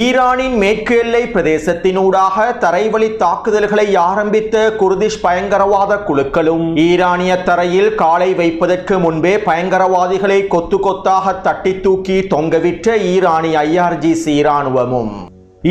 ஈரானின் மேற்கு எல்லை பிரதேசத்தினூடாக தரைவழி தாக்குதல்களை ஆரம்பித்த குர்திஷ் பயங்கரவாத குழுக்களும் ஈரானிய தரையில் காலை வைப்பதற்கு முன்பே பயங்கரவாதிகளை கொத்து கொத்தாக தட்டி தூக்கி தொங்கவிட்ட ஈரானிய ஐஆர்ஜிசி இராணுவமும்.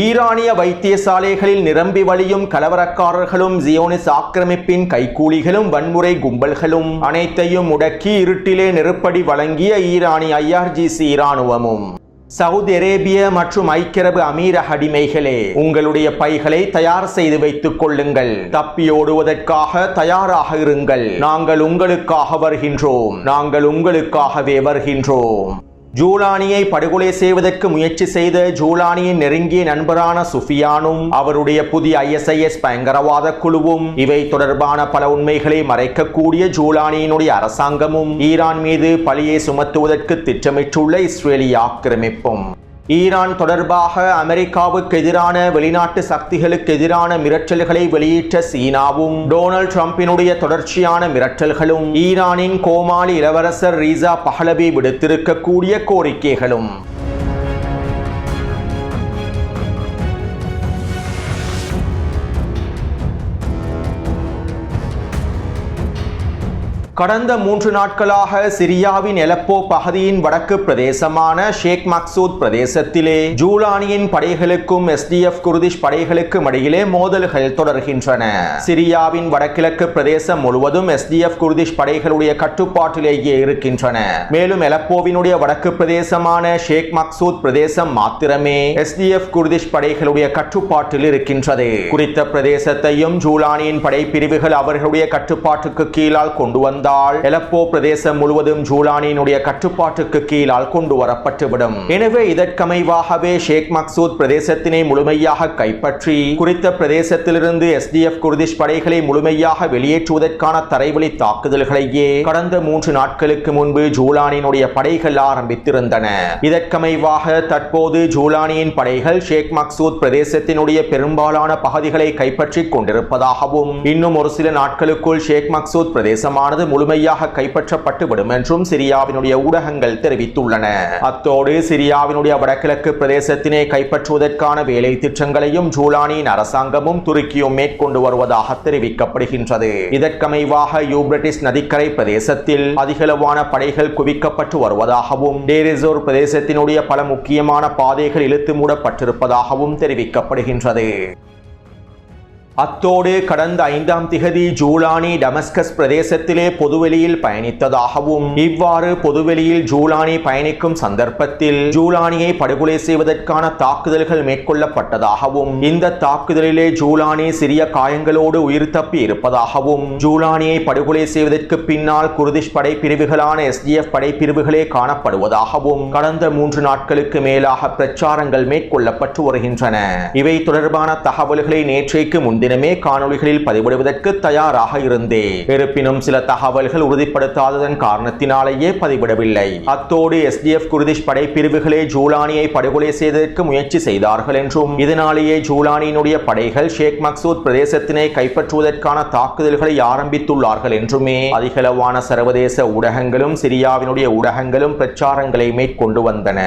ஈரானிய வைத்தியசாலைகளில் நிரம்பி வழியும் கலவரக்காரர்களும் ஜியோனிஸ் ஆக்கிரமிப்பின் கைக்கூலிகளும் வன்முறை கும்பல்களும் அனைத்தையும் முடக்கி இருட்டிலே நெருப்படி வழங்கிய ஈரானிய ஐஆர்ஜிசி இராணுவமும். சவுதி அரேபிய மற்றும் ஐக்கியரபு அமீர அடிமைகளே உங்களுடைய பைகளை தயார் செய்து வைத்துக் கொள்ளுங்கள். தப்பியோடுவதற்காக தயாராக இருங்கள். நாங்கள் உங்களுக்காக வருகின்றோம். நாங்கள் உங்களுக்காகவே வருகின்றோம். ஜூலானியை படுகொலை செய்வதற்கு முயற்சி செய்த ஜூலானியின் நெருங்கிய நண்பரான சுஃபியானும் அவருடைய புதிய ஐஎஸ்ஐஎஸ் பயங்கரவாத குழுவும் இவை தொடர்பான பல உண்மைகளை மறைக்கக்கூடிய ஜூலானியினுடைய அரசாங்கமும் ஈரான் மீது பழியை சுமத்துவதற்கு திட்டமிட்டுள்ள இஸ்ரேலிய ஆக்கிரமிப்பும். ஈரான் தொடர்பாக அமெரிக்காவுக்கு எதிரான வெளிநாட்டு சக்திகளுக்கு எதிரான மிரட்டல்களை வெளியிட்ட சீனாவும் டொனால்ட் ட்ரம்பினுடைய தொடர்ச்சியான மிரட்டல்களும் ஈரானின் கோமாளி இளவரசர் ரீசா பஹலவி விடுத்திருக்கக்கூடிய கோரிக்கைகளும். கடந்த மூன்று நாட்களாக சிரியாவின் எலப்போ பகுதியின் வடக்கு பிரதேசமான ஷேக் மக்சூத் பிரதேசத்திலே ஜூலானியின் படைகளுக்கும் எஸ்டிஎஃப் குர்திஷ் படைகளுக்கும் இடையிலே மோதல்கள் தொடர்கின்றன. சிரியாவின் வடகிழக்கு பிரதேசம் முழுவதும் எஸ்டிஎஃப் குர்திஷ் படைகளுடைய கட்டுப்பாட்டிலேயே இருக்கின்றன. மேலும் எலப்போவினுடைய வடக்கு பிரதேசமான ஷேக் மக்சூத் பிரதேசம் மாத்திரமே எஸ்டிஎஃப் குர்திஷ் படைகளுடைய கட்டுப்பாட்டில் இருக்கின்றது. குறித்த பிரதேசத்தையும் ஜூலானியின் படைப்பிரிவுகள் அவர்களுடைய கட்டுப்பாட்டுக்கு கீழால் கொண்டு வந்த வந்தால் எலப்போ பிரதேசம் முழுவதும் ஜூலானியினுடைய கட்டுப்பாட்டுக்கு கீழால் கொண்டு வரப்பட்டுவிடும். எனவே இதற்கமைவாகவே ஷேக் மக்சூத் பிரதேசத்தினை முழுமையாக கைப்பற்றி குறித்த பிரதேசத்திலிருந்து எஸ்டிஎஃப் குர்திஷ் படைகளை முழுமையாக வெளியேற்றுவதற்கான தரைவழி தாக்குதல்களையே கடந்த மூன்று நாட்களுக்கு முன்பு ஜூலானியினுடைய படைகள் ஆரம்பித்திருந்தன. இதற்கமைவாக தற்போது ஜூலானியின் படைகள் ஷேக் மக்சூத் பிரதேசத்தினுடைய பெரும்பாலான பகுதிகளை கைப்பற்றிக் கொண்டிருப்பதாகவும் இன்னும் ஒரு சில நாட்களுக்குள் ஷேக் மக்சூத் பிரதேசமானது முழுமையாக கைப்பற்றப்பட்டுவிடும் என்றும் சிரியாவினுடைய ஊடகங்கள் தெரிவித்துள்ளன. அத்தோடு சிரியாவினுடைய வடகிழக்கு பிரதேசத்தினை கைப்பற்றுவதற்கான வேலை திட்டங்களையும் ஜூலானியின் அரசாங்கமும் துருக்கியும் மேற்கொண்டு வருவதாக தெரிவிக்கப்படுகின்றது. இதற்கமைவாக யூப்ரட்டிஸ் நதிக்கரை பிரதேசத்தில் அதிகளவான படைகள் குவிக்கப்பட்டு வருவதாகவும் டேரிசோர் பிரதேசத்தினுடைய பல முக்கியமான பாதைகள் இழுத்து மூடப்பட்டிருப்பதாகவும் தெரிவிக்கப்படுகின்றது. அத்தோடு கடந்த ஐந்தாம் திகதி ஜூலானி டமஸ்கஸ் பிரதேசத்திலே பொதுவெளியில் பயணித்ததாகவும் இவ்வாறு பொதுவெளியில் ஜூலானி பயணிக்கும் சந்தர்ப்பத்தில் ஜூலானியை படுகொலை செய்வதற்கான தாக்குதல்கள் மேற்கொள்ளப்பட்டதாகவும் இந்த தாக்குதலிலே ஜூலானி சிறிய காயங்களோடு உயிர் தப்பி இருப்பதாகவும் ஜூலானியை படுகொலை செய்வதற்கு பின்னால் குர்திஷ் படை பிரிவுகளான எஸ்டிஎஃப் படைப்பிரிவுகளே காணப்படுவதாகவும் கடந்த மூன்று நாட்களுக்கு மேலாக பிரச்சாரங்கள் மேற்கொள்ளப்பட்டு வருகின்றன. இவை தொடர்பான தகவல்களை நேற்றைக்கு முந்தைய முன்தினமே காணொலிகளில் பதிவிடுவதற்கு தயாராக இருந்தேன் இருப்பினும் சில தகவல்கள் உறுதிப்படுத்தாததன் காரணத்தினாலேயே பதிவிடவில்லை. அத்தோடு எஸ்டிஎஃப் படை பிரிவுகளே ஜூலானியை படுகொலை செய்ததற்கு முயற்சி செய்தார்கள் என்றும் இதனாலேயே ஜூலானியினுடைய படைகள் ஷேக் மக்சூத் பிரதேசத்தினை கைப்பற்றுவதற்கான தாக்குதல்களை ஆரம்பித்துள்ளார்கள் என்றுமே அதிகளவான சர்வதேச ஊடகங்களும் சிரியாவினுடைய ஊடகங்களும் பிரச்சாரங்களை மேற்கொண்டு வந்தன.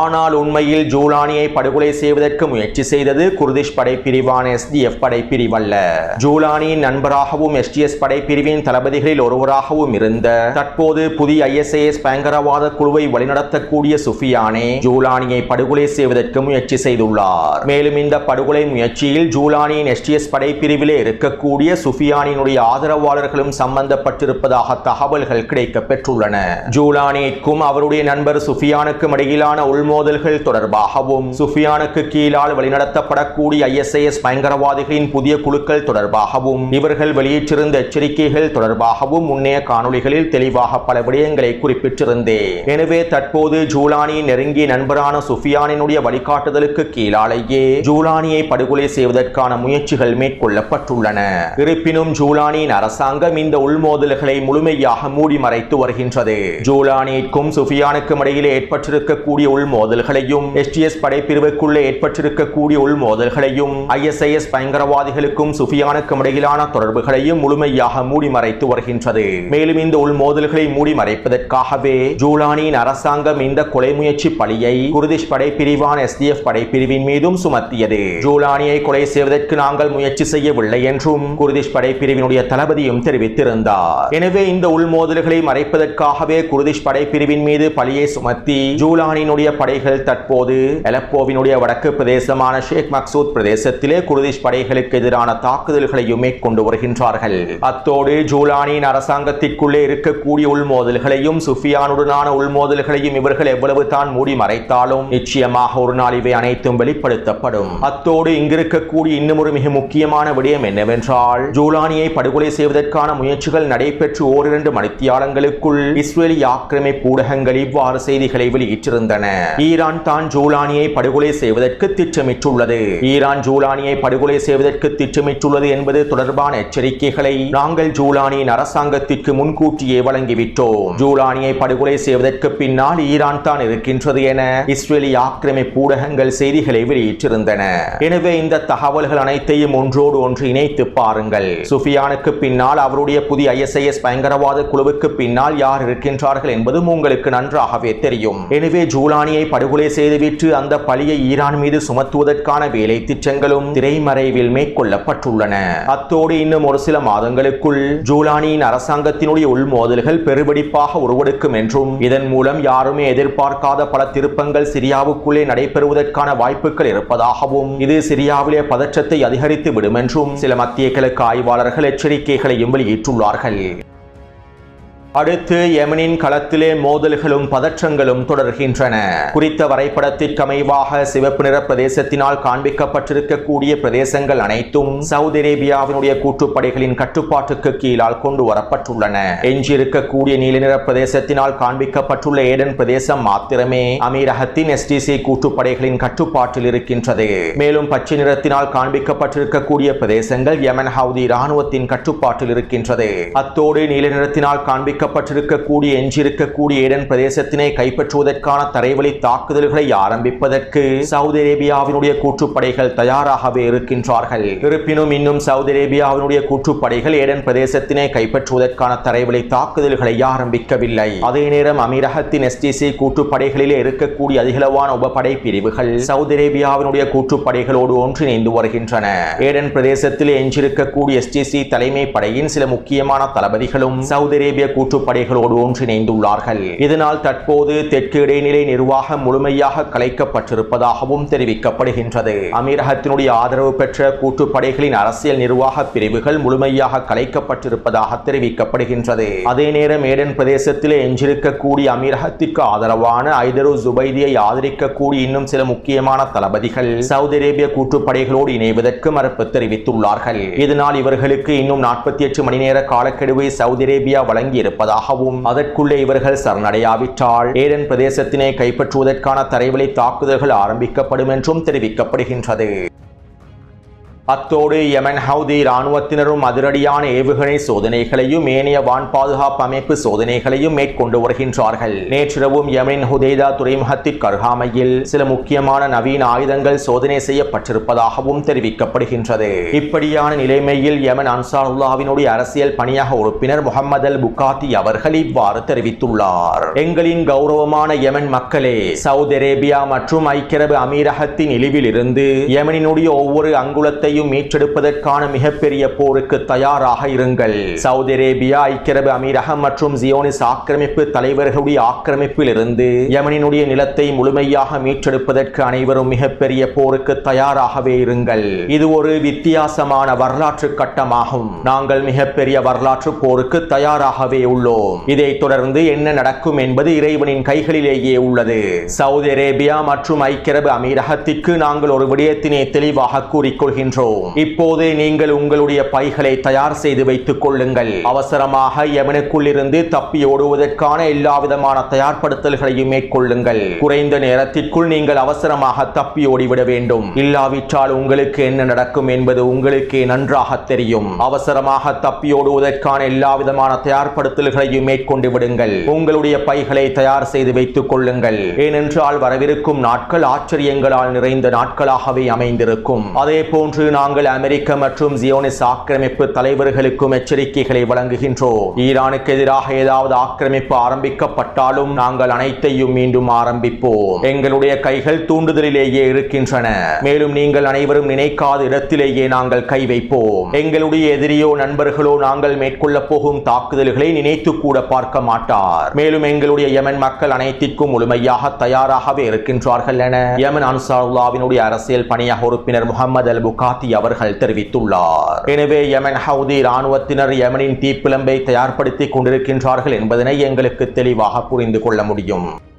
ஆனால் உண்மையில் ஜூலானியை படுகொலை செய்வதற்கு முயற்சி செய்தது குர்திஷ் படைப்பிரிவான எஸ்டிஎஃப் படைப்பிரிவு பிரிவல்ல ஜூலானியின் நண்பராகவும் எஸ்டிஎஸ் படைப்பிரிவின் தளபதிகளில் ஒருவராகவும் இருந்த தற்போது புதிய ஐஎஸ்ஐஎஸ் பயங்கரவாத குழுவை வழிநடத்தக்கூடிய சுஃபியானே ஜூலானியை படுகொலை செய்வதற்கு முயற்சி செய்துள்ளார். மேலும் இந்த படுகொலை முயற்சியில் ஜூலானியின் எஸ்டிஎஸ் படைப்பிரிவிலே இருக்கக்கூடிய சுஃபியானினுடைய ஆதரவாளர்களும் சம்பந்தப்பட்டிருப்பதாக தகவல்கள் கிடைக்க பெற்றுள்ளன. ஜூலானிக்கும் அவருடைய நண்பர் சுஃபியானுக்கும் இடையிலான உள்மோதல்கள் தொடர்பாகவும் சுஃபியானுக்கு கீழால் வழிநடத்தப்படக்கூடிய ஐஎஸ்ஐஎஸ் பயங்கரவாதிகளின் புதிய குழுக்கள் தொடர்பாகவும் இவர்கள் வெளியிட்டிருந்த எச்சரிக்கைகள் தொடர்பாகவும் முன்னைய காணொளிகளில் தெளிவாக பல விடயங்களை குறிப்பிட்டிருந்தேன். எனவே தற்போது ஜூலானியின் நெருங்கிய நண்பரான சுஃபியானினுடைய வழிகாட்டுதலுக்கு கீழாலேயே ஜூலானியை படுகொலை செய்வதற்கான முயற்சிகள் மேற்கொள்ளப்பட்டுள்ளன. இருப்பினும் ஜூலானியின் அரசாங்கம் இந்த உள்மோதல்களை முழுமையாக மூடி மறைத்து வருகின்றது. ஜூலானிக்கும் சுஃபியானுக்கும் இடையிலே ஏற்பட்டிருக்கக்கூடிய உள்மோதல்களையும் எஸ்டிஎஸ் படைப்பிரிவுக்குள்ளே ஏற்பட்டிருக்கக்கூடிய உள்மோதல்களையும் ஐஎஸ்ஐஎஸ் பயங்கரவாதிகள் படைகளுக்கும் சுஃபியானுக்கும் இடையிலான தொடர்புகளையும் முழுமையாக மூடி மறைத்து வருகின்றது. மேலும் இந்த உள்மோதல்களை மூடி மறைப்பதற்காகவே ஜூலானியின் அரசாங்கம் இந்த கொலை முயற்சி பழியை குர்திஷ் படைப்பிரிவான எஸ்டிஎஃப் படைப்பிரிவின் மீதும் சுமத்தியது. ஜூலானியை கொலை செய்வதற்கு நாங்கள் முயற்சி செய்யவில்லை என்றும் குர்திஷ் படைப்பிரிவினுடைய தளபதியும் தெரிவித்திருந்தார். எனவே இந்த உள்மோதல்களை மறைப்பதற்காகவே குர்திஷ் படைப்பிரிவின் மீது பழியை சுமத்தி ஜூலானியினுடைய படைகள் தற்போது எலப்போவினுடைய வடக்கு பிரதேசமான ஷேக் மக்சூத் பிரதேசத்திலே குர்திஷ் படைகளுக்கு எதிரான தாக்குதல்களையும் மேற்கொண்டு வருகின்றார்கள். அத்தோடு ஜூலானியின் அரசாங்கத்திற்குள்ளே இருக்கக்கூடிய உள்மோதல்களையும் சுஃபியானுடனான உள்மோதல்களையும் இவர்கள் எவ்வளவு தான் மூடி மறைத்தாலும் நிச்சயமாக ஒரு நாள் இவை அனைத்தும் வெளிப்படுத்தப்படும். அத்தோடு இங்கிருக்கக்கூடிய இன்னும் ஒரு மிக முக்கியமான விடயம் என்னவென்றால் ஜூலானியை படுகொலை செய்வதற்கான முயற்சிகள் நடைபெற்று ஓரிரண்டு மணித்தியாலங்களுக்குள் இஸ்ரேலி ஆக்கிரமிப்பு ஊடகங்கள் இவ்வாறு செய்திகளை வெளியிட்டிருந்தன. ஈரான் தான் ஜூலானியை படுகொலை செய்வதற்கு திட்டமிட்டுள்ளது. ஈரான் ஜூலானியை படுகொலை செய்வதற்கு திட்டமிட்டுள்ளது என்பது தொடர்பான எச்சரிக்கைகளை நாங்கள் ஜூலானியின் அரசாங்கத்திற்கு முன்கூட்டியே வழங்கிவிட்டோம். ஜூலானியை படுகொலை செய்வதற்கு பின்னால் ஈரான் தான் இருக்கின்றது என இஸ்ரேலி ஆக்கிரமிப்பு ஊடகங்கள் செய்திகளை வெளியிட்டிருந்தன. எனவே இந்த தகவல்கள் அனைத்தையும் ஒன்றோடு ஒன்று இணைத்து பாருங்கள். சுஃபியானுக்கு பின்னால் அவருடைய புதிய ஐஎஸ்ஐஎஸ் பயங்கரவாத குழுவுக்கு பின்னால் யார் இருக்கின்றார்கள் என்பதும் உங்களுக்கு நன்றாகவே தெரியும். எனவே ஜூலானியை படுகொலை செய்துவிட்டு அந்த பழியை ஈரான் மீது சுமத்துவதற்கான வேலை திட்டங்களும் திரைமறைவில் கொள்ளப்பட்டுள்ளன அத்தோடு இன்னும் ஒரு சில மாதங்களுக்குள் ஜூலானியின் அரசாங்கத்தினுடைய உள்மோதல்கள் பெருவெடிப்பாக உருவெடுக்கும் என்றும் இதன் மூலம் யாருமே எதிர்பார்க்காத பல திருப்பங்கள் சிரியாவுக்குள்ளே நடைபெறுவதற்கான வாய்ப்புகள் இருப்பதாகவும் இது சிரியாவிலே பதற்றத்தை அதிகரித்து விடும் என்றும் சில மத்திய கிழக்கு ஆய்வாளர்கள் எச்சரிக்கைகளையும் வெளியிட்டுள்ளார்கள். அடுத்து யமனின் களத்திலே மோதல்களும் பதற்றங்களும் தொடர்கின்றன. குறித்த வரைபடத்திற்கு அமைவாக சிவப்பு நிற பிரதேசத்தினால் காண்பிக்கப்பட்டிருக்கக்கூடிய பிரதேசங்கள் அனைத்தும் சவுதி அரேபியாவினுடைய கூட்டுப்படைகளின் கட்டுப்பாட்டுக்கு கீழால் கொண்டு வரப்பட்டுள்ளன. எஞ்சியிருக்கக்கூடிய நீல நிற பிரதேசத்தினால் காண்பிக்கப்பட்டுள்ள ஏடன் பிரதேசம் மாத்திரமே அமீரகத்தின் எஸ்டிசி கூட்டுப்படைகளின் கட்டுப்பாட்டில் இருக்கின்றது. மேலும் பச்சை நிறத்தினால் காண்பிக்கப்பட்டிருக்கக்கூடிய பிரதேசங்கள் யமன் ஹவுதி இராணுவத்தின் கட்டுப்பாட்டில் இருக்கின்றது. அத்தோடு நீல நிறத்தினால் காண்பிக்க வைக்கப்பட்டிருக்கக்கூடிய எஞ்சியிருக்கக்கூடிய ஏடன் பிரதேசத்தினை கைப்பற்றுவதற்கான தரைவழி தாக்குதல்களை ஆரம்பிப்பதற்கு சவுதி அரேபியாவினுடைய கூற்றுப்படைகள் தயாராகவே இருக்கின்றார்கள். இருப்பினும் இன்னும் சவுதி அரேபியாவினுடைய கூற்றுப்படைகள் ஏடன் பிரதேசத்தினை கைப்பற்றுவதற்கான தரைவழி தாக்குதல்களை ஆரம்பிக்கவில்லை. அதே நேரம் அமீரகத்தின் எஸ்டிசி கூற்றுப்படைகளிலே இருக்கக்கூடிய அதிகளவான உபப்படை பிரிவுகள் சவுதி அரேபியாவினுடைய கூற்றுப்படைகளோடு ஒன்றிணைந்து வருகின்றன. ஏடன் பிரதேசத்தில் எஞ்சிருக்கக்கூடிய எஸ்டிசி தலைமை படையின் சில முக்கியமான தளபதிகளும் சவுதி அரேபிய கூட்டு படைகளோடு ஒன்றிணைந்துள்ளார்கள். இதனால் தற்போது தெற்கு இடைநிலை நிர்வாகம் முழுமையாக கலைக்கப்பட்டிருப்பதாகவும் தெரிவிக்கப்படுகின்றது. அமீரகத்தினுடைய ஆதரவு பெற்ற கூட்டுப்படைகளின் அரசியல் நிர்வாக பிரிவுகள் முழுமையாக கலைக்கப்பட்டிருப்பதாக தெரிவிக்கப்படுகின்றது. அதே நேரம் ஏடன் பிரதேசத்தில் எஞ்சிருக்கக்கூடிய அமீரகத்திற்கு ஆதரவான ஐதரு ஜுபைதியை ஆதரிக்கக்கூடிய இன்னும் சில முக்கியமான தளபதிகள் சவுதி அரேபிய கூட்டுப்படைகளோடு இணைவதற்கு மறுப்பு தெரிவித்துள்ளார்கள். இதனால் இவர்களுக்கு இன்னும் நாற்பத்தி எட்டு மணி நேர காலக்கெடுவை சவுதி அரேபியா வழங்கியிருப்பது இருப்பதாகவும் அதற்குள்ளே இவர்கள் சரணடையாவிட்டால் ஏடன் பிரதேசத்தினை கைப்பற்றுவதற்கான தரைவழி தாக்குதல்கள் ஆரம்பிக்கப்படும் என்றும் தெரிவிக்கப்படுகின்றது. அத்தோடு யமன் ஹவுதி இராணுவத்தினரும் அதிரடியான ஏவுகணை சோதனைகளையும் ஏனைய வான் பாதுகாப்பு அமைப்பு சோதனைகளையும் மேற்கொண்டு வருகின்றார்கள். நேற்றிரவும் யமனின் ஹுதேதா துறைமுகத்திற்கு அருகாமையில் சில முக்கியமான நவீன ஆயுதங்கள் சோதனை செய்யப்பட்டிருப்பதாகவும் தெரிவிக்கப்படுகின்றது. இப்படியான நிலைமையில் யமன் அன்சாருல்லாவினுடைய அரசியல் பணியாக உறுப்பினர் முகமது அல் புகாத்தி அவர்கள் இவ்வாறு தெரிவித்துள்ளார். எங்களின் கௌரவமான யமன் மக்களே சவுதி அரேபியா மற்றும் ஐக்கிய அரபு அமீரகத்தின் இழிவில் இருந்து யமனினுடைய ஒவ்வொரு அங்குலத்தை நாட்டையும் மீட்டெடுப்பதற்கான மிகப்பெரிய போருக்கு தயாராக இருங்கள். சவுதி அரேபியா ஐக்கிய அமீரகம் மற்றும் ஜியோனிஸ் ஆக்கிரமிப்பு தலைவர்களுடைய ஆக்கிரமிப்பில் இருந்து யமனினுடைய நிலத்தை முழுமையாக மீட்டெடுப்பதற்கு அனைவரும் மிகப்பெரிய போருக்கு தயாராகவே இருங்கள். இது ஒரு வித்தியாசமான வரலாற்று கட்டமாகும். நாங்கள் மிகப்பெரிய வரலாற்று போருக்கு தயாராகவே உள்ளோம். இதைத் தொடர்ந்து என்ன நடக்கும் என்பது இறைவனின் கைகளிலேயே உள்ளது. சவுதி அரேபியா மற்றும் ஐக்கிய அரபு அமீரகத்திற்கு நாங்கள் ஒரு விடயத்தினை தெளிவாக கூறிக்கொள்கின்றோம். இப்போதே நீங்கள் உங்களுடைய பைகளை தயார் செய்து வைத்துக் கொள்ளுங்கள் அவசரமாக யமனுக்குள் இருந்து தப்பி ஓடுவதற்கான எல்லா விதமான தயார்படுத்தல்களையும் மேற்கொள்ளுங்கள். குறைந்த நேரத்திற்குள் நீங்கள் அவசரமாக தப்பி ஓடிவிட வேண்டும். இல்லாவிட்டால் உங்களுக்கு என்ன நடக்கும் என்பது உங்களுக்கே நன்றாக தெரியும். அவசரமாக தப்பி ஓடுவதற்கான எல்லா விதமான தயார்படுத்தல்களையும் மேற்கொண்டு விடுங்கள். உங்களுடைய பைகளை தயார் செய்து வைத்துக் கொள்ளுங்கள் ஏனென்றால் வரவிருக்கும் நாட்கள் ஆச்சரியங்களால் நிறைந்த நாட்களாகவே அமைந்திருக்கும். அதே போன்று நாங்கள் அமெரிக்க மற்றும் ஜியோனிஸ் ஆக்கிரமிப்பு தலைவர்களுக்கும் எச்சரிக்கைகளை வழங்குகின்றோம். ஈரானுக்கு எதிராக ஏதாவது ஆக்கிரமிப்பு ஆரம்பிக்கப்பட்டாலும் நாங்கள் அனைத்தையும் மீண்டும் ஆரம்பிப்போம். எங்களுடைய கைகள் தூண்டுதலிலேயே இருக்கின்றன. மேலும் நீங்கள் அனைவரும் நினைக்காத இடத்திலேயே நாங்கள் கை வைப்போம். எங்களுடைய எதிரியோ நண்பர்களோ நாங்கள் மேற்கொள்ள போகும் தாக்குதல்களை நினைத்து கூட பார்க்க மாட்டார். மேலும் எங்களுடைய யமன் மக்கள் அனைத்திற்கும் முழுமையாக தயாராகவே இருக்கின்றார்கள் என யமன் அன்சாருல்லாவினுடைய அரசியல் பணியாக உறுப்பினர் முகமது அல் புகாத்தி அவர்கள் தெரிவித்துள்ளார். எனவே யமன் ஹவுதி ராணுவத்தினர் யமனின் தீப்பிழம்பை தயார்படுத்திக் கொண்டிருக்கின்றார்கள் என்பதனை எங்களுக்கு தெளிவாக புரிந்து கொள்ள முடியும்.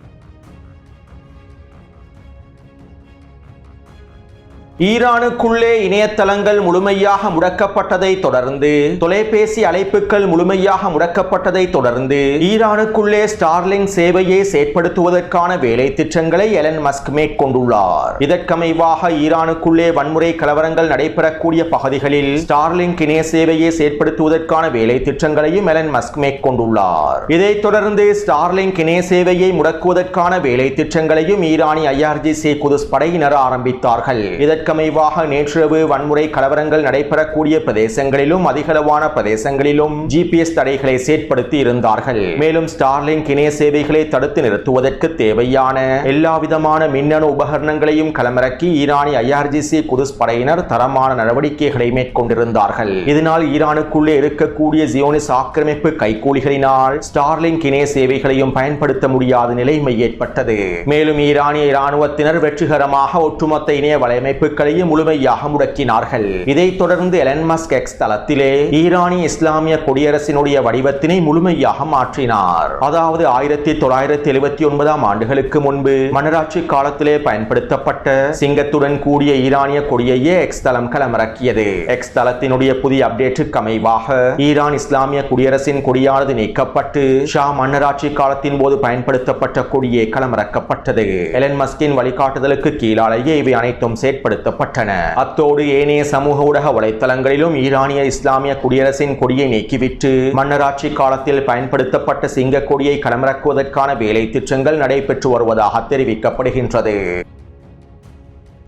ஈரானுக்குள்ளே இணையதளங்கள் முழுமையாக முடக்கப்பட்டதை தொடர்ந்து தொலைபேசி அழைப்புகள் முழுமையாக முடக்கப்பட்டதை தொடர்ந்து ஈரானுக்குள்ளே ஸ்டார்லிங் சேவையை செயற்படுத்துவதற்கான வேலை திட்டங்களை எலன் மஸ்க் மேற்கொண்டுள்ளார். இதற்கமைவாக ஈரானுக்குள்ளே வன்முறை கலவரங்கள் நடைபெறக்கூடிய பகுதிகளில் ஸ்டார்லிங் இணைய சேவையை செயற்படுத்துவதற்கான வேலை திட்டங்களையும் எலன் மஸ்க் மேற்கொண்டுள்ளார். இதைத் தொடர்ந்து ஸ்டார்லிங் இணைய சேவையை முடக்குவதற்கான வேலை திட்டங்களையும் ஈரானி ஐஆர்ஜிசி குதுஸ் படையினர் ஆரம்பித்தார்கள். இதற்கு இதற்கமைவாக நேற்றிரவு வன்முறை கலவரங்கள் நடைபெறக்கூடிய பிரதேசங்களிலும் அதிகளவான பிரதேசங்களிலும் ஜிபிஎஸ் தடைகளை செயற்படுத்தி இருந்தார்கள். மேலும் ஸ்டார்லிங்க் இணைய சேவைகளை தடுத்து நிறுத்துவதற்கு தேவையான எல்லாவிதமான மின்னணு உபகரணங்களையும் களமிறக்கி ஈரானிய ஐஆர்ஜிசி குதுஸ் படையினர் தரமான நடவடிக்கைகளை மேற்கொண்டிருந்தார்கள். இதனால் ஈரானுக்குள்ளே இருக்கக்கூடிய ஜியோனிஸ் ஆக்கிரமிப்பு கைகூலிகளினால் ஸ்டார்லிங்க் இணைய சேவைகளையும் பயன்படுத்த முடியாத நிலைமை ஏற்பட்டது. மேலும் ஈரானிய இராணுவத்தினர் வெற்றிகரமாக ஒட்டுமொத்த இணைய வலையமைப்பு அமைப்புகளையும் முழுமையாக முடக்கினார்கள். இதைத் தொடர்ந்து எலன் மஸ்க் எக்ஸ் தளத்திலே ஈரானிய இஸ்லாமிய குடியரசினுடைய வடிவத்தினை முழுமையாக மாற்றினார். அதாவது ஆயிரத்தி தொள்ளாயிரத்தி எழுபத்தி ஒன்பதாம் ஆண்டுகளுக்கு முன்பு மன்னராட்சி காலத்திலே பயன்படுத்தப்பட்ட சிங்கத்துடன் கூடிய ஈரானிய கொடியையே எக்ஸ் தளம் களமிறக்கியது. எக்ஸ் தளத்தினுடைய புதிய அப்டேட்டுக்கு அமைவாக ஈரான் இஸ்லாமிய குடியரசின் கொடியானது நீக்கப்பட்டு ஷா மன்னராட்சி காலத்தின் போது பயன்படுத்தப்பட்ட கொடியே களமிறக்கப்பட்டது. எலன் மஸ்கின் வழிகாட்டுதலுக்கு கீழாலேயே இவை அனைத்தும் செயற்படுத்த செயல்படுத்தப்பட்டன அத்தோடு ஏனைய சமூக ஊடக வலைத்தளங்களிலும் ஈரானிய இஸ்லாமிய குடியரசின் கொடியை நீக்கிவிட்டு மன்னராட்சி காலத்தில் பயன்படுத்தப்பட்ட சிங்க கொடியை களமிறக்குவதற்கான வேலை திட்டங்கள் நடைபெற்று வருவதாக தெரிவிக்கப்படுகின்றது.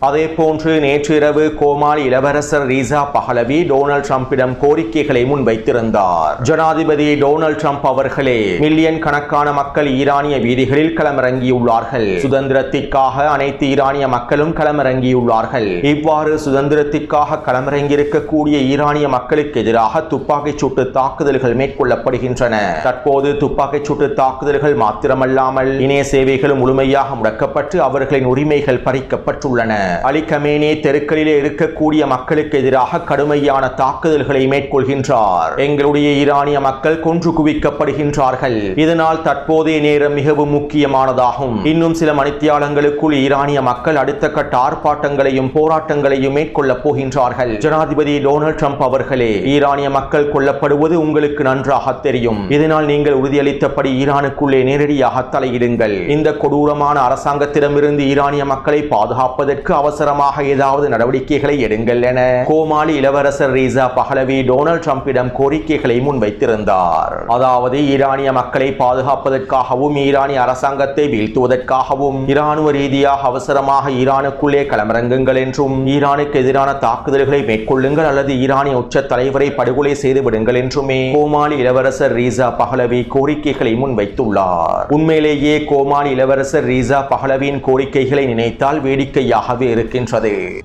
அதேபோன்று நேற்றிரவு நேற்று இரவு கோமாளி இளவரசர் ரீசா பஹலவி டொனால்ட் ட்ரம்பிடம் கோரிக்கைகளை முன்வைத்திருந்தார். ஜனாதிபதி டொனால்ட் ட்ரம்ப் அவர்களே மில்லியன் கணக்கான மக்கள் ஈரானிய வீதிகளில் களமிறங்கியுள்ளார்கள். சுதந்திரத்திற்காக அனைத்து ஈரானிய மக்களும் களமிறங்கியுள்ளார்கள். இவ்வாறு சுதந்திரத்திற்காக களமிறங்கியிருக்கக்கூடிய ஈரானிய மக்களுக்கு எதிராக துப்பாக்கிச் சூட்டு தாக்குதல்கள் மேற்கொள்ளப்படுகின்றன. தற்போது துப்பாக்கிச் சூட்டு தாக்குதல்கள் மாத்திரமல்லாமல் இணைய சேவைகளும் முழுமையாக முடக்கப்பட்டு அவர்களின் உரிமைகள் பறிக்கப்பட்டுள்ளன. அலிகமேனே தெருக்களிலே இருக்கக்கூடிய மக்களுக்கு எதிராக கடுமையான தாக்குதல்களை மேற்கொள்கின்றார். எங்களுடைய ஈரானிய மக்கள் கொன்று குவிக்கப்படுகின்றார்கள். இதனால் தற்போதைய நேரம் மிகவும் முக்கியமானதாகும். இன்னும் சில மணித்தியாலங்களுக்குள் ஈரானிய மக்கள் அடுத்த கட்ட ஆர்ப்பாட்டங்களையும் போராட்டங்களையும் மேற்கொள்ளப் போகின்றார்கள். ஜனாதிபதி டொனால்ட் ட்ரம்ப் அவர்களே ஈரானிய மக்கள் கொல்லப்படுவது உங்களுக்கு நன்றாக தெரியும். இதனால் நீங்கள் உறுதியளித்தபடி ஈரானுக்குள்ளே நேரடியாக தலையிடுங்கள். இந்த கொடூரமான அரசாங்கத்திடமிருந்து ஈரானிய மக்களை பாதுகாப்பதற்கு அவசரமாக ஏதாவது நடவடிக்கைகளை எடுங்கள் என கோமாளி இளவரசர் ரீசா பஹலவி டொனால்ட் ட்ரம்பிடம் கோரிக்கைகளை முன்வைத்திருந்தார். அதாவது ஈரானிய மக்களை பாதுகாப்பதற்காகவும் ஈரானிய அரசாங்கத்தை வீழ்த்துவதற்காகவும் இராணுவ ரீதியாக அவசரமாக ஈரானுக்குள்ளே களமிறங்குங்கள் என்றும் ஈரானுக்கு எதிரான தாக்குதல்களை மேற்கொள்ளுங்கள் அல்லது ஈரானிய உச்ச தலைவரை படுகொலை செய்து விடுங்கள் என்றுமே கோமாளி இளவரசர் ரீசா பஹலவி கோரிக்கைகளை முன்வைத்துள்ளார். உண்மையிலேயே கோமாளி இளவரசர் ரீசா பஹலவியின் கோரிக்கைகளை நினைத்தால் வேடிக்கையாகவே இருக்கின்றது.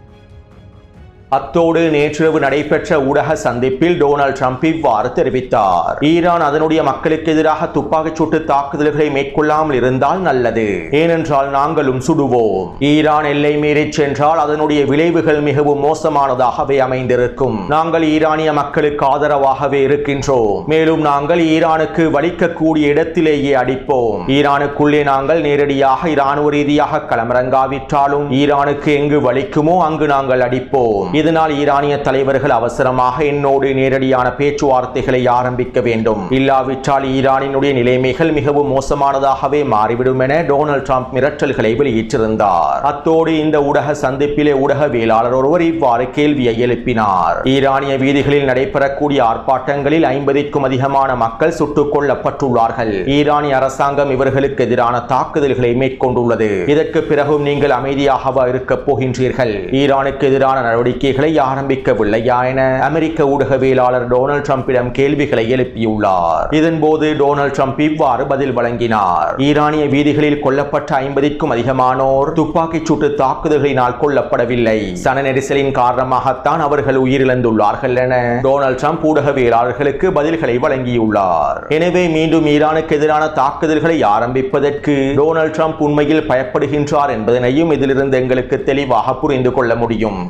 அத்தோடு நேற்றிரவு நடைபெற்ற ஊடக சந்திப்பில் டொனால்டு டிரம்ப் இவ்வாறு தெரிவித்தார். ஈரான் அதனுடைய மக்களுக்கு எதிராக துப்பாக்கிச் சூட்டு தாக்குதல்களை மேற்கொள்ளாமல் இருந்தால் நல்லது. ஏனென்றால் நாங்களும் சுடுவோம். ஈரான் எல்லை மீறிச் சென்றால் அதனுடைய விளைவுகள் மிகவும் மோசமானதாகவே அமைந்திருக்கும். நாங்கள் ஈரானிய மக்களுக்கு ஆதரவாகவே இருக்கின்றோம். மேலும் நாங்கள் ஈரானுக்கு வலிக்கக்கூடிய இடத்திலேயே அடிப்போம். ஈரானுக்குள்ளே நாங்கள் நேரடியாக இராணுவ ரீதியாக களமிறங்காவிட்டாலும் ஈரானுக்கு எங்கு வலிக்குமோ அங்கு நாங்கள் அடிப்போம். இதனால் ஈரானிய தலைவர்கள் அவசரமாக என்னோடு நேரடியான பேச்சுவார்த்தைகளை ஆரம்பிக்க வேண்டும்? இல்லாவிட்டால் ஈரானினுடைய நிலைமைகள் மிகவும் மோசமானதாகவே மாறிவிடும் என டொனால்ட் ட்ரம்ப் மிரட்டல்களை வெளியிட்டிருந்தார். அத்தோடு இந்த ஊடக சந்திப்பிலே ஊடகவியலாளர் ஒருவர் இவ்வாறு கேள்வியை எழுப்பினார். ஈரானிய வீதிகளில் நடைபெறக்கூடிய ஆர்ப்பாட்டங்களில் ஐம்பதிற்கும் அதிகமான மக்கள் சுட்டுக் கொல்லப்பட்டுள்ளார்கள். ஈரானிய அரசாங்கம் இவர்களுக்கு எதிரான தாக்குதல்களை மேற்கொண்டுள்ளது. இதற்கு பிறகும் நீங்கள் அமைதியாகவா இருக்கப் போகின்றீர்கள்? ஈரானுக்கு எதிரான நடவடிக்கை நடவடிக்கைகளை ஆரம்பிக்கவில்லையா என அமெரிக்க ஊடகவியலாளர் டொனால்ட் ட்ரம்பிடம் கேள்விகளை எழுப்பியுள்ளார். இதன்போது டொனால்ட் ட்ரம்ப் இவ்வாறு பதில் வழங்கினார். ஈரானிய வீதிகளில் கொல்லப்பட்ட ஐம்பதிற்கும் அதிகமானோர் துப்பாக்கிச் சூட்டு தாக்குதல்களினால் கொல்லப்படவில்லை. சன நெரிசலின் காரணமாகத்தான் அவர்கள் உயிரிழந்துள்ளார்கள் என டொனால்ட் ட்ரம்ப் ஊடகவியலாளர்களுக்கு பதில்களை வழங்கியுள்ளார். எனவே மீண்டும் ஈரானுக்கு எதிரான தாக்குதல்களை ஆரம்பிப்பதற்கு டொனால்ட் ட்ரம்ப் உண்மையில் பயப்படுகின்றார் என்பதனையும் இதிலிருந்து எங்களுக்கு தெளிவாக புரிந்து கொள்ள முடியும்.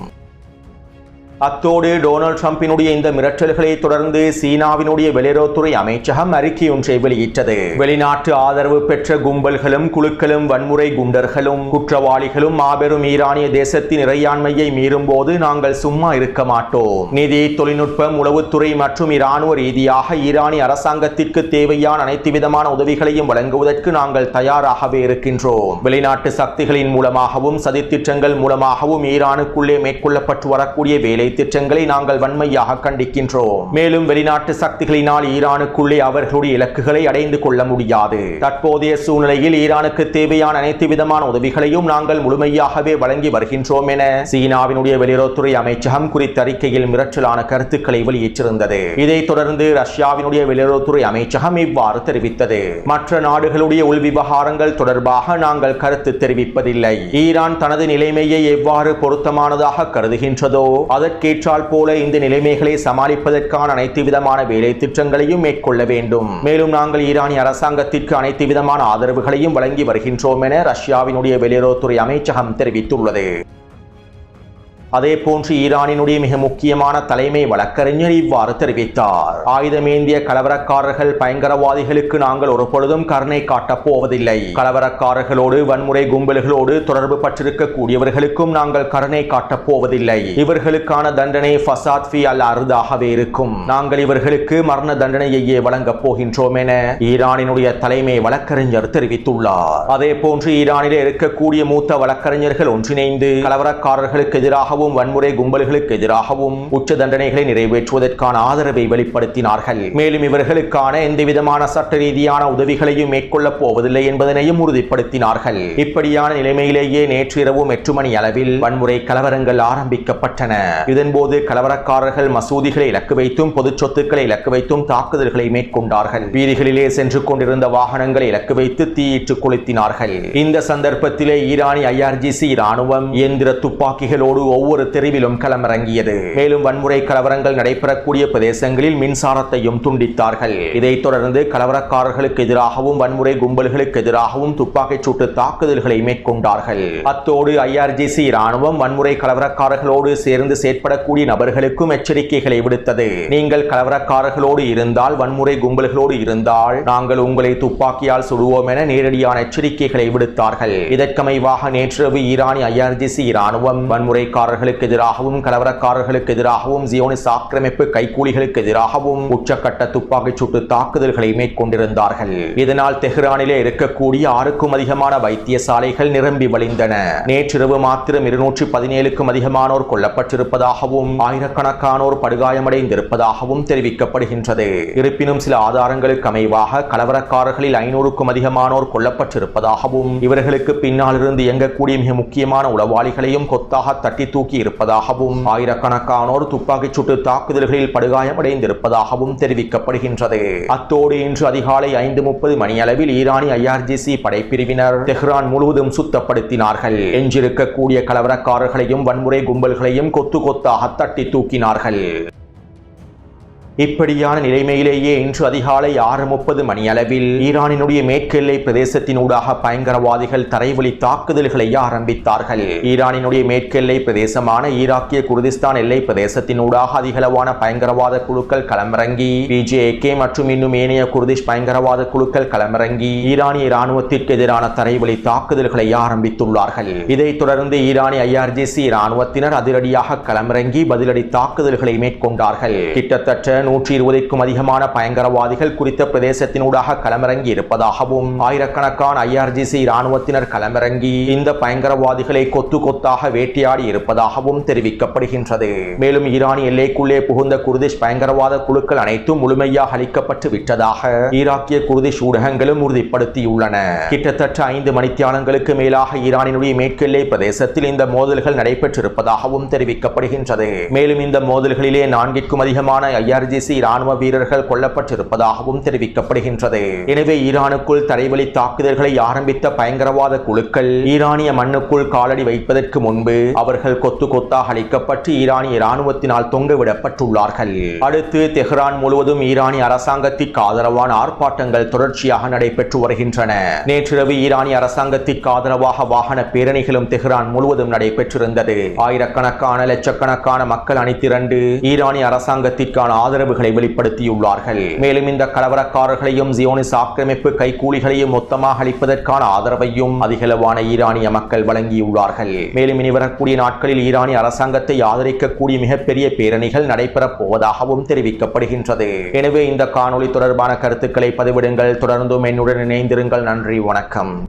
அத்தோடு டொனால்ட் ட்ரம்பினுடைய இந்த மிரட்டல்களை தொடர்ந்து சீனாவினுடைய வெளியுறவுத்துறை அமைச்சகம் அறிக்கை ஒன்றை வெளியிட்டது. வெளிநாட்டு ஆதரவு பெற்ற கும்பல்களும் குழுக்களும் வன்முறை குண்டர்களும் குற்றவாளிகளும் மாபெரும் ஈரானிய தேசத்தின் இறையாண்மையை மீறும் போது நாங்கள் சும்மா இருக்க மாட்டோம். நிதி தொழில்நுட்பம் உளவுத்துறை மற்றும் இராணுவ ரீதியாக ஈரானிய அரசாங்கத்திற்கு தேவையான அனைத்து விதமான உதவிகளையும் வழங்குவதற்கு நாங்கள் தயாராகவே இருக்கின்றோம். வெளிநாட்டு சக்திகளின் மூலமாகவும் சதித்திட்டங்கள் மூலமாகவும் ஈரானுக்குள்ளே மேற்கொள்ளப்பட்டு வரக்கூடிய வேலை திட்டங்களை நாங்கள் வன்மையாக கண்டிக்கின்றோம். மேலும் வெளிநாட்டு சக்திகளினால் ஈரானுக்குள்ளே அவர்களுடைய இலக்குகளை அடைந்து கொள்ள முடியாது. தற்போதைய சூழ்நிலையில் ஈரானுக்கு தேவையான அனைத்து விதமான உதவிகளையும் நாங்கள் முழுமையாகவே வழங்கி வருகின்றோம் என சீனாவினுடைய வெளியுறவுத்துறை அமைச்சகம் குறித்த அறிக்கையில் மிரட்டலான கருத்துக்களை வெளியிட்டிருந்தது. இதைத் தொடர்ந்து ரஷ்யாவினுடைய வெளியுறவுத்துறை அமைச்சகம் இவ்வாறு தெரிவித்தது. மற்ற நாடுகளுடைய உள் விவகாரங்கள் தொடர்பாக நாங்கள் கருத்து தெரிவிப்பதில்லை. ஈரான் தனது நிலைமையை எவ்வாறு பொருத்தமானதாக கருதுகின்றதோ அதற்கு அதற்கேற்றால் போல இந்த நிலைமைகளை சமாளிப்பதற்கான அனைத்து விதமான வேலை திட்டங்களையும் மேற்கொள்ள வேண்டும். மேலும் நாங்கள் ஈரானிய அரசாங்கத்திற்கு அனைத்து விதமான ஆதரவுகளையும் வழங்கி வருகின்றோம் என ரஷ்யாவினுடைய வெளியுறவுத்துறை அமைச்சகம் தெரிவித்துள்ளது. அதே போன்று ஈரானினுடைய மிக முக்கியமான தலைமை வழக்கறிஞர் இவ்வாறு தெரிவித்தார். ஆயுதமேந்திய கலவரக்காரர்கள் பயங்கரவாதிகளுக்கு நாங்கள் ஒரு பொழுதும் கருணை காட்டப் போவதில்லை. கலவரக்காரர்களோடு வன்முறை கும்பல்களோடு தொடர்பு பட்டிருக்கக்கூடியவர்களுக்கும் நாங்கள் கருணை காட்டப் போவதில்லை. இவர்களுக்கான தண்டனை ஃபசாத் ஃபி அல் அருதாகவே இருக்கும். நாங்கள் இவர்களுக்கு மரண தண்டனையையே வழங்கப் போகின்றோம் என ஈரானினுடைய தலைமை வழக்கறிஞர் தெரிவித்துள்ளார். அதே போன்று ஈரானிலே இருக்கக்கூடிய மூத்த வழக்கறிஞர்கள் ஒன்றிணைந்து கலவரக்காரர்களுக்கு எதிராகவும் எதிராகவும் வன்முறை கும்பல்களுக்கு எதிராகவும் உச்ச தண்டனைகளை நிறைவேற்றுவதற்கான ஆதரவை வெளிப்படுத்தினார்கள். மேலும் இவர்களுக்கான எந்த விதமான சட்ட ரீதியான உதவிகளையும் மேற்கொள்ளப் போவதில்லை என்பதனையும் உறுதிப்படுத்தினார்கள். இப்படியான நிலைமையிலேயே நேற்று இரவு எட்டு மணி அளவில் வன்முறை கலவரங்கள் ஆரம்பிக்கப்பட்டன. இதன்போது கலவரக்காரர்கள் மசூதிகளை இலக்கு வைத்தும் பொது சொத்துக்களை இலக்கு வைத்தும் தாக்குதல்களை மேற்கொண்டார்கள். வீதிகளிலே சென்று கொண்டிருந்த வாகனங்களை இலக்கு வைத்து தீயிட்டு கொளுத்தினார்கள். இந்த சந்தர்ப்பத்திலே ஈரானி ஐஆர்ஜிசி ராணுவம் இயந்திர துப்பாக்கிகளோடு ஒவ்வொரு தெருவிலும் களமிறங்கியது. மேலும் வன்முறை கலவரங்கள் நடைபெறக்கூடிய பிரதேசங்களில் மின்சாரத்தையும் துண்டித்தார்கள். இதைத் தொடர்ந்து கலவரக்காரர்களுக்கு எதிராகவும் வன்முறை கும்பல்களுக்கு எதிராகவும் துப்பாக்கிச் சூட்டு தாக்குதல்களை மேற்கொண்டார்கள். அத்தோடு ஐஆர்ஜிசி ராணுவம் வன்முறை கலவரக்காரர்களோடு சேர்ந்து செயற்படக்கூடிய நபர்களுக்கும் எச்சரிக்கைகளை விடுத்தது. நீங்கள் கலவரக்காரர்களோடு இருந்தால் வன்முறை கும்பல்களோடு இருந்தால் நாங்கள் உங்களை துப்பாக்கியால் சுடுவோம் என நேரடியான எச்சரிக்கைகளை விடுத்தார்கள். இதற்கமைவாக நேற்றிரவு ஈரானி ஐஆர்ஜிசி ராணுவம் ஆக்கிரமிப்பாளர்களுக்கு எதிராகவும் கலவரக்காரர்களுக்கு எதிராகவும் ஜியோனிஸ் ஆக்கிரமிப்பு கைக்கூலிகளுக்கு எதிராகவும் உச்சக்கட்ட துப்பாக்கிச் சூட்டு தாக்குதல்களை மேற்கொண்டிருந்தார்கள். இதனால் தெஹ்ரானிலே இருக்கக்கூடிய ஆறுக்கும் அதிகமான வைத்தியசாலைகள் நிரம்பி வழிந்தன. நேற்றிரவு மாத்திரம் இருநூற்றி பதினேழுக்கும் அதிகமானோர் கொல்லப்பட்டிருப்பதாகவும் ஆயிரக்கணக்கானோர் படுகாயமடைந்திருப்பதாகவும் தெரிவிக்கப்படுகின்றது. இருப்பினும் சில ஆதாரங்களுக்கு அமைவாக கலவரக்காரர்களில் ஐநூறுக்கும் அதிகமானோர் கொல்லப்பட்டிருப்பதாகவும் இவர்களுக்கு பின்னால் இருந்து இயங்கக்கூடிய மிக முக்கியமான உளவாளிகளையும் கொத்தாக தட்டி தூக்கி இருப்பதாகவும் ஆயிரக்கணக்கானோர் துப்பாக்கிச் சூட்டு தாக்குதல்களில் படுகாயமடைந்திருப்பதாகவும் தெரிவிக்கப்படுகின்றது. அத்தோடு இன்று அதிகாலை ஐந்து முப்பது மணியளவில் ஈரானி ஐஆர்ஜிசி படைப்பிரிவினர் தெஹ்ரான் முழுவதும் சுத்தப்படுத்தினார்கள். எஞ்சிருக்கக்கூடிய கலவரக்காரர்களையும் வன்முறை கும்பல்களையும் கொத்து கொத்தாக தட்டி தூக்கினார்கள். இப்படியான நிலைமையிலேயே இன்று அதிகாலை ஆறு முப்பது மணியளவில் ஈரானினுடைய மேற்கெல்லை பிரதேசத்தினூடாக பயங்கரவாதிகள் தரைவழி தாக்குதல்களை ஆரம்பித்தார்கள். ஈரானினுடைய மேற்கெல்லை பிரதேசமான ஈராக்கிய குர்திஸ்தான் எல்லை பிரதேசத்தினூடாக அதிகளவான பயங்கரவாத குழுக்கள் களமிறங்கி பிஜேகே மற்றும் இன்னும் ஏனைய குர்திஷ் பயங்கரவாத குழுக்கள் களமிறங்கி ஈரானிய இராணுவத்திற்கு எதிரான தரைவழி தாக்குதல்களை ஆரம்பித்துள்ளார்கள். இதைத் தொடர்ந்து ஈரானிய ஐஆர்ஜிசி இராணுவத்தினர் அதிரடியாக களமிறங்கி பதிலடி தாக்குதல்களை மேற்கொண்டார்கள். கிட்டத்தட்ட நூற்றி இருபதுக்கும் அதிகமான பயங்கரவாதிகள் குறித்த பிரதேசத்தினூடாக களமிறங்கி இருப்பதாகவும் ஆயிரக்கணக்கான ஐஆர்ஜிசி இராணுவத்தினர் களமிறங்கி இந்த பயங்கரவாதிகளை கொத்து கொத்தாக வேட்டையாடி இருப்பதாகவும் தெரிவிக்கப்படுகின்றது. மேலும் ஈரான் எல்லைக்குள்ளே புகுந்த குர்திஷ் பயங்கரவாத குழுக்கள் அனைத்தும் முழுமையாக அளிக்கப்பட்டு விட்டதாக ஈராக்கிய குர்திஷ் ஊடகங்களும் உறுதிப்படுத்தியுள்ளன. கிட்டத்தட்ட ஐந்து மணித்தியாலங்களுக்கு மேலாக ஈரானினுடைய மேற்கெல்லை பிரதேசத்தில் இந்த மோதல்கள் நடைபெற்றிருப்பதாகவும் தெரிவிக்கப்படுகின்றது. மேலும் இந்த மோதல்களிலே நான்கிற்கும் அதிகமான ஐஆர்ஜிசி ராணுவ வீரர்கள் கொல்லப்பட்டிருப்பதாகவும் தெரிவிக்கப்படுகின்றது. எனவே ஈரானுக்குள் தரைவழி தாக்குதல்களை ஆரம்பித்த பயங்கரவாத குழுக்கள் ஈரானிய மண்ணுக்குள் காலடி வைப்பதற்கு முன்பு அவர்கள் கொத்து கொத்தாக அளிக்கப்பட்டு ஈரானிய இராணுவத்தினால் தொங்கவிடப்பட்டுள்ளார்கள். அடுத்து தெஹ்ரான் முழுவதும் ஈரானிய அரசாங்கத்திற்கு ஆதரவான ஆர்ப்பாட்டங்கள் தொடர்ச்சியாக நடைபெற்று வருகின்றன. நேற்றிரவு ஈரானிய அரசாங்கத்திற்கு ஆதரவாக வாகன பேரணிகளும் தெஹ்ரான் முழுவதும் நடைபெற்றிருந்தது. ஆயிரக்கணக்கான லட்சக்கணக்கான மக்கள் அணிதிரண்டு ஈரானிய அரசாங்கத்திற்கான ஆதரவு ஆதரவுகளை வெளிப்படுத்தியுள்ளார்கள். மேலும் இந்த கலவரக்காரர்களையும் ஜியோனிஸ் ஆக்கிரமிப்பு கைக்கூலிகளையும் மொத்தமாக அளிப்பதற்கான ஆதரவையும் அதிகளவான ஈரானிய மக்கள் வழங்கியுள்ளார்கள். மேலும் இனி வரக்கூடிய நாட்களில் ஈரானிய அரசாங்கத்தை ஆதரிக்கக்கூடிய மிகப்பெரிய பேரணிகள் நடைபெறப் போவதாகவும் தெரிவிக்கப்படுகின்றது. எனவே இந்த காணொளி தொடர்பான கருத்துக்களை பதிவிடுங்கள். தொடர்ந்தும் என்னுடன் இணைந்திருங்கள். நன்றி. வணக்கம்.